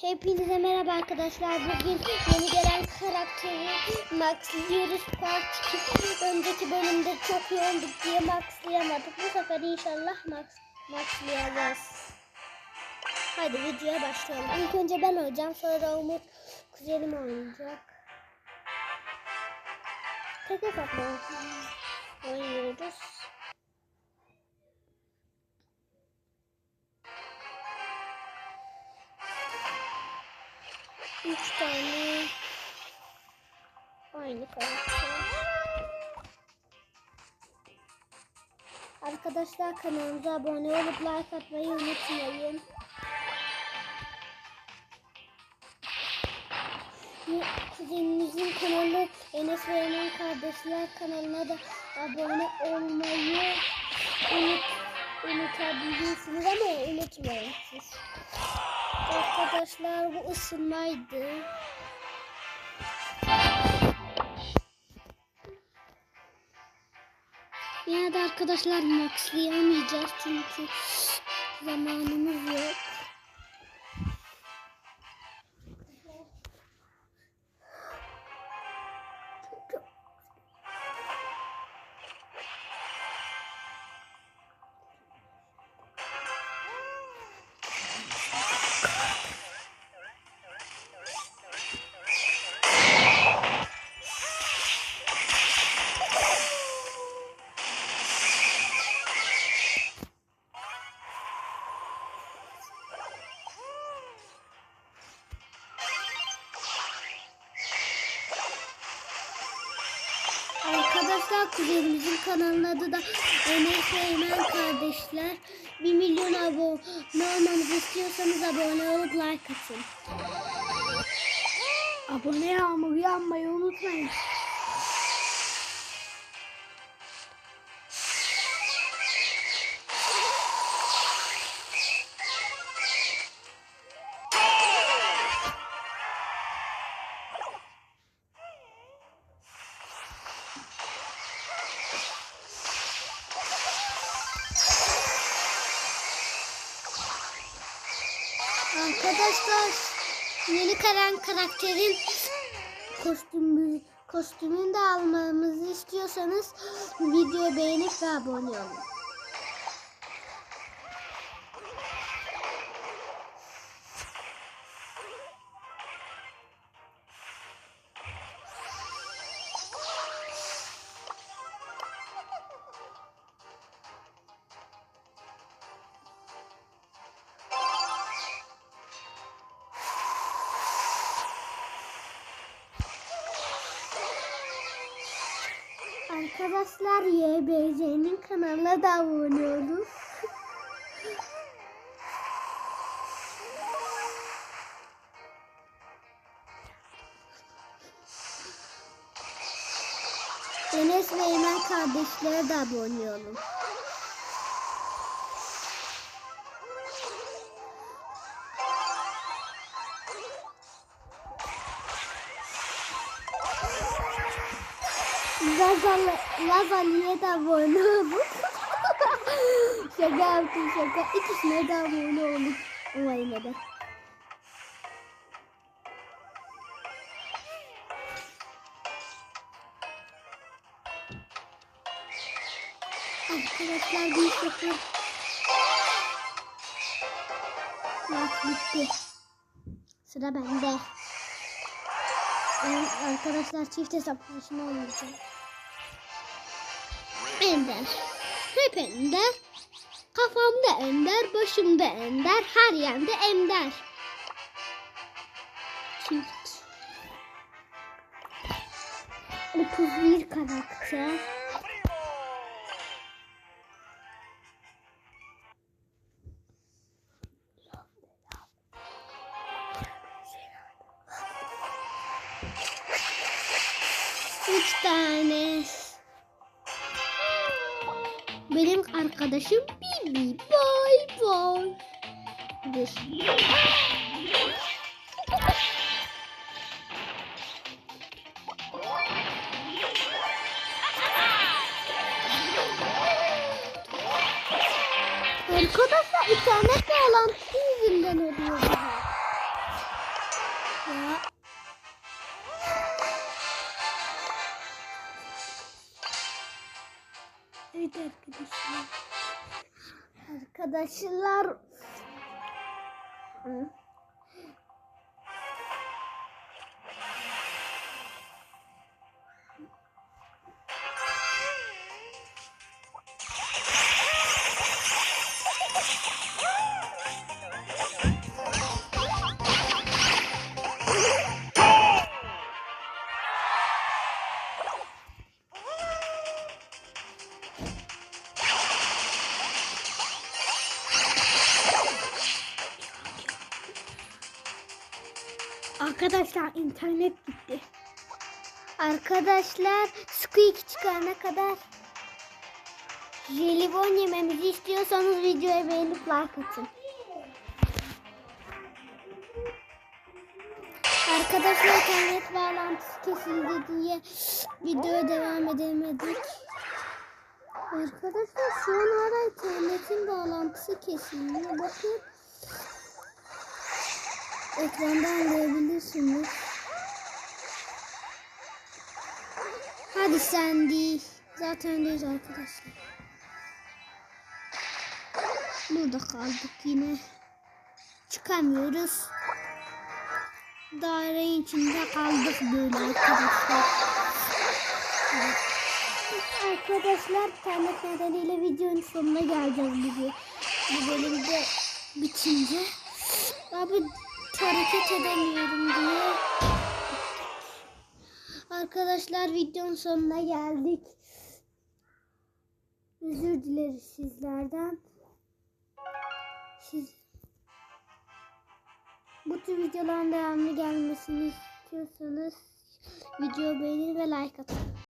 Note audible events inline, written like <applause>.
Hepinize merhaba arkadaşlar. Bugün yeni gelen karakteri maxlıyoruz part 2. Önceki bölümde çok yoğunduk diye maxlayamadık. Bu sefer inşallah max, maxlayacağız. Hadi videoya başlayalım. İlk önce ben oynayacağım. Sonra Umut kuzenim oynayacak. Tek hesapla oynuyoruz. Üç tane aynı karakter. Arkadaşlar kanalımıza abone olup like atmayı unutmayın. Kuzenimizin kanalı Enes ve Emen Kardeşler kanalına da abone olmayı unut, unutabilirsiniz ama unutmayın siz. Arkadaşlar bu ısınmaydı. Yine de arkadaşlar maxlayamayacağız çünkü zamanımız yok. Arkadaşlar kuzenimizin kanalının adı da Enes Eymen Kardeşler. 1 milyon abone olmamızı istiyorsanız abone olup like atın. Abone olmayı unutmayın. Arkadaşlar yeni karan karakterin kostümü kostümünü de almamızı istiyorsanız videoyu beğenip ve abone olun. Arkadaşlar YBC'nin kanalına da abone olun. Enes ve Eymen kardeşlere de abone olun. Lazali'ye de abone olun. <laughs> şaka yaptım şaka. İkisine de abone. Ama yine de. Arkadaşlar bir sıfır. Maç bitti. Sıra bende. Ben arkadaşlar çift hesaplaşma oynayacağım. Ender. Hep Ender. Kafamda Ender, başımda Ender, her yerde Ender. Çift. 31 karakter. Üç tane. Arkadaşım Bibi. Boy boy. Dur. Arkadaşlar internet bağlantısı yüzünden oluyor Evet arkadaşlar. Arkadaşlar. Arkadaşlar internet gitti. Arkadaşlar squeak çıkana kadar jelibon yememizi istiyorsanız videoya beğenip like atın. Arkadaşlar internet bağlantısı kesildi diye videoya devam edemedik. Arkadaşlar şu an internetin bağlantısı kesildi. Bakın. Ekranda anlayabilirsiniz. Hadi sen değil. Zaten değil arkadaşlar. Burada kaldık yine. Çıkamıyoruz. Dairenin içinde kaldık böyle arkadaşlar. Arkadaşlar internet nedeniyle videonun sonuna geleceğiz bugün. Bu bölümde bitince. Abi hareket edemiyorum diye. Arkadaşlar videonun sonuna geldik. Özür dileriz sizlerden. Siz bu tür videoların devamlı gelmesini istiyorsanız video beğenin ve like atın.